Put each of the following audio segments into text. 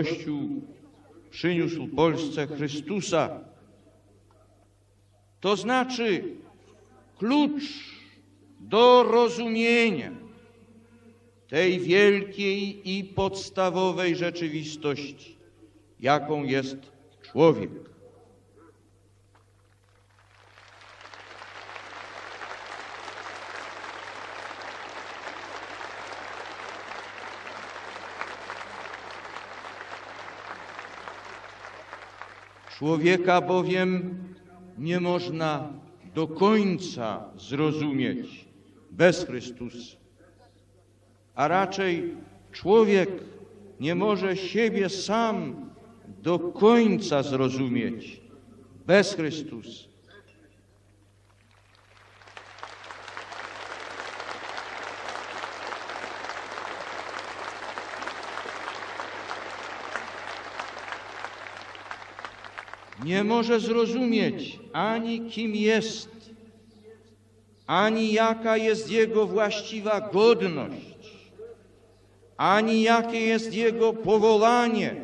Kościół przyniósł Polsce Chrystusa. To znaczy klucz do rozumienia tej wielkiej i podstawowej rzeczywistości, jaką jest człowiek. Człowieka bowiem nie można do końca zrozumieć bez Chrystusa, a raczej człowiek nie może siebie sam do końca zrozumieć bez Chrystusa. Nie może zrozumieć ani kim jest, ani jaka jest jego właściwa godność, ani jakie jest jego powołanie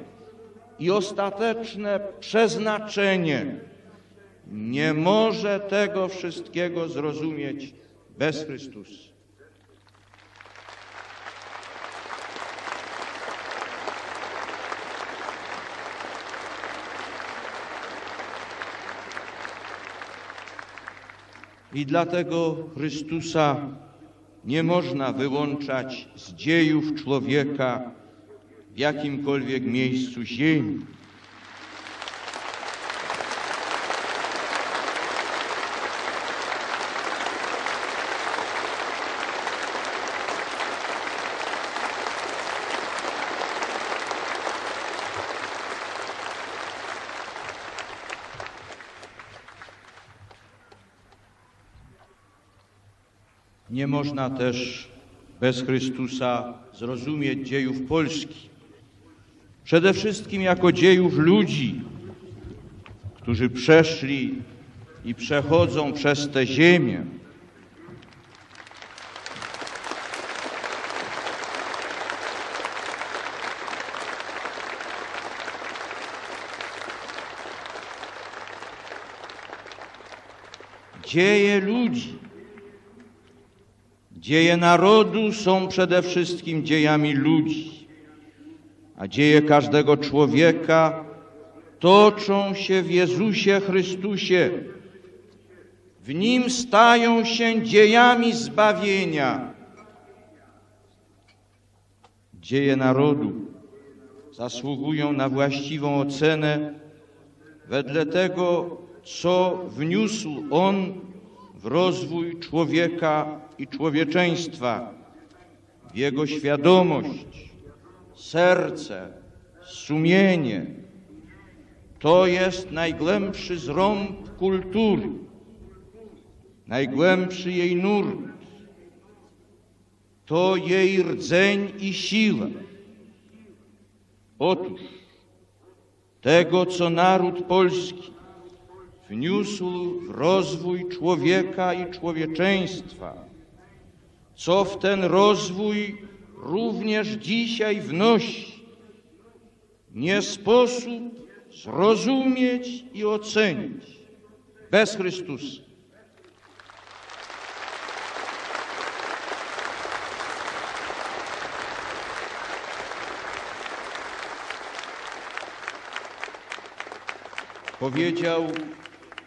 i ostateczne przeznaczenie. Nie może tego wszystkiego zrozumieć bez Chrystusa. I dlatego Chrystusa nie można wyłączać z dziejów człowieka w jakimkolwiek miejscu ziemi. Nie można też bez Chrystusa zrozumieć dziejów Polski. Przede wszystkim jako dziejów ludzi, którzy przeszli i przechodzą przez tę ziemię. Dzieje ludzi. Dzieje narodu są przede wszystkim dziejami ludzi, a dzieje każdego człowieka toczą się w Jezusie Chrystusie. W Nim stają się dziejami zbawienia. Dzieje narodu zasługują na właściwą ocenę wedle tego, co wniósł On rozwój człowieka i człowieczeństwa, w jego świadomość, serce, sumienie. To jest najgłębszy zrąb kultury, najgłębszy jej nurt. To jej rdzeń i siła. Otóż tego, co naród polski wniósł w rozwój człowieka i człowieczeństwa, co w ten rozwój również dzisiaj wnosi, nie sposób zrozumieć i ocenić bez Chrystusa. Powiedział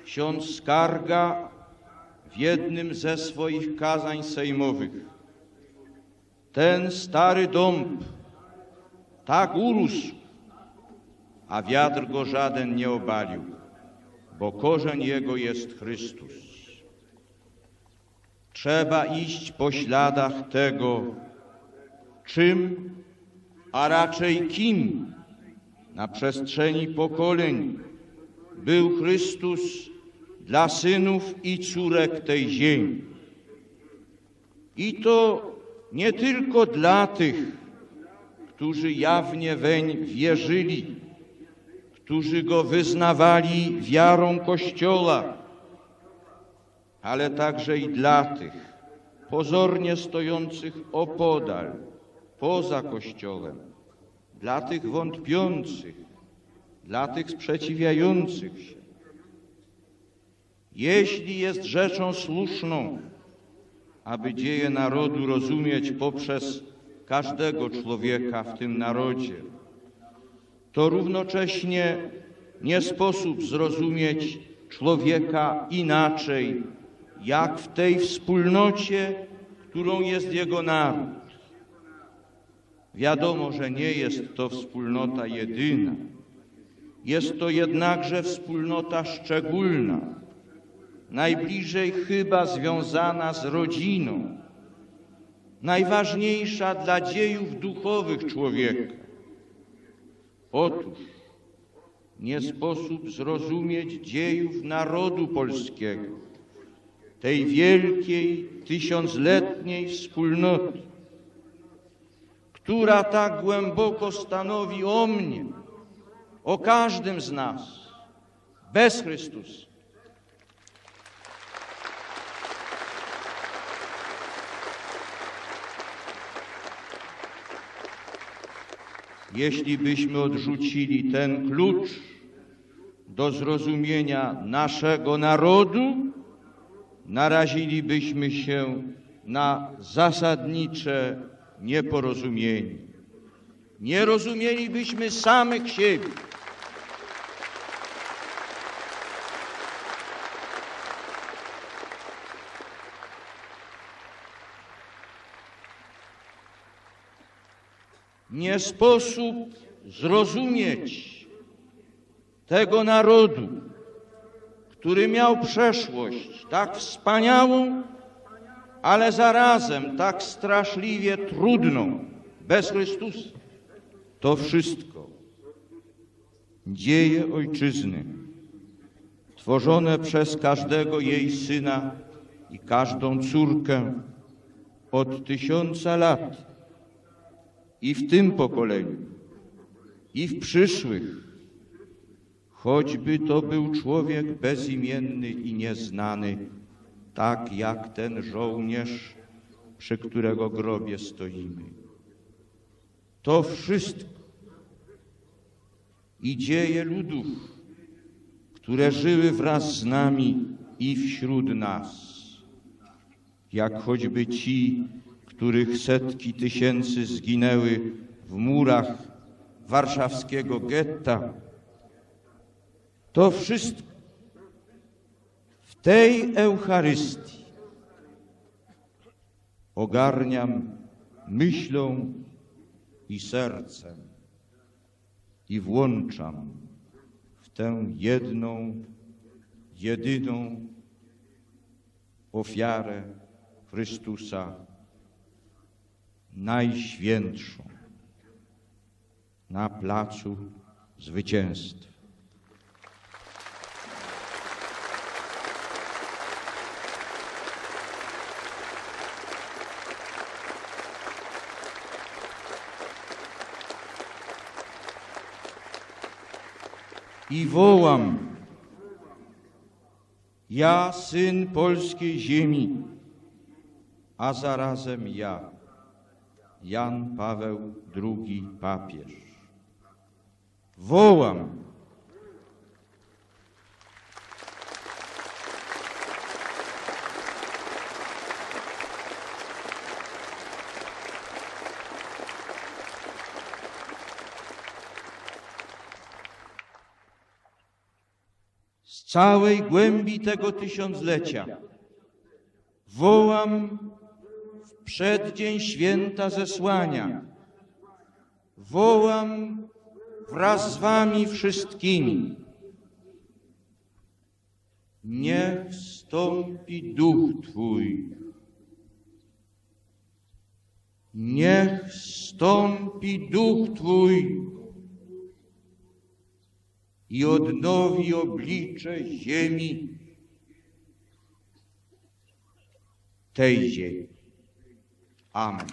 ksiądz Skarga w jednym ze swoich kazań sejmowych. Ten stary dąb tak urósł, a wiatr go żaden nie obalił, bo korzeń jego jest Chrystus. Trzeba iść po śladach tego, czym, a raczej kim na przestrzeni pokoleń był Chrystus dla synów i córek tej ziemi. I to nie tylko dla tych, którzy jawnie weń wierzyli, którzy go wyznawali wiarą Kościoła, ale także i dla tych pozornie stojących opodal, poza Kościołem, dla tych wątpiących, dla tych sprzeciwiających się. Jeśli jest rzeczą słuszną, aby dzieje narodu rozumieć poprzez każdego człowieka w tym narodzie, to równocześnie nie sposób zrozumieć człowieka inaczej, jak w tej wspólnocie, którą jest jego naród. Wiadomo, że nie jest to wspólnota jedyna. Jest to jednakże wspólnota szczególna, najbliżej chyba związana z rodziną, najważniejsza dla dziejów duchowych człowieka. Otóż nie sposób zrozumieć dziejów narodu polskiego, tej wielkiej, tysiącletniej wspólnoty, która tak głęboko stanowi o mnie, o każdym z nas, bez Chrystusa. Jeśli byśmy odrzucili ten klucz do zrozumienia naszego narodu, narazilibyśmy się na zasadnicze nieporozumienie. Nie rozumielibyśmy samych siebie. Nie sposób zrozumieć tego narodu, który miał przeszłość tak wspaniałą, ale zarazem tak straszliwie trudną, bez Chrystusa. To wszystko dzieje ojczyzny, tworzone przez każdego jej syna i każdą córkę od tysiąca lat i w tym pokoleniu, i w przyszłych, choćby to był człowiek bezimienny i nieznany, tak jak ten żołnierz, przy którego grobie stoimy. To wszystko i dzieje ludów, które żyły wraz z nami i wśród nas, jak choćby ci, których setki tysięcy zginęły w murach warszawskiego getta. To wszystko w tej Eucharystii ogarniam myślą i sercem i włączam w tę jedną, jedyną ofiarę Chrystusa najświętszą na placu zwycięstwa. I wołam, ja, syn polskiej ziemi, a zarazem ja. Jan Paweł II papież. Wołam. Z całej głębi tego tysiąclecia wołam przeddzień święta zesłania. Wołam wraz z wami wszystkimi. Niech wstąpi duch Twój. Niech wstąpi duch Twój i odnowi oblicze ziemi, tej ziemi. Amen.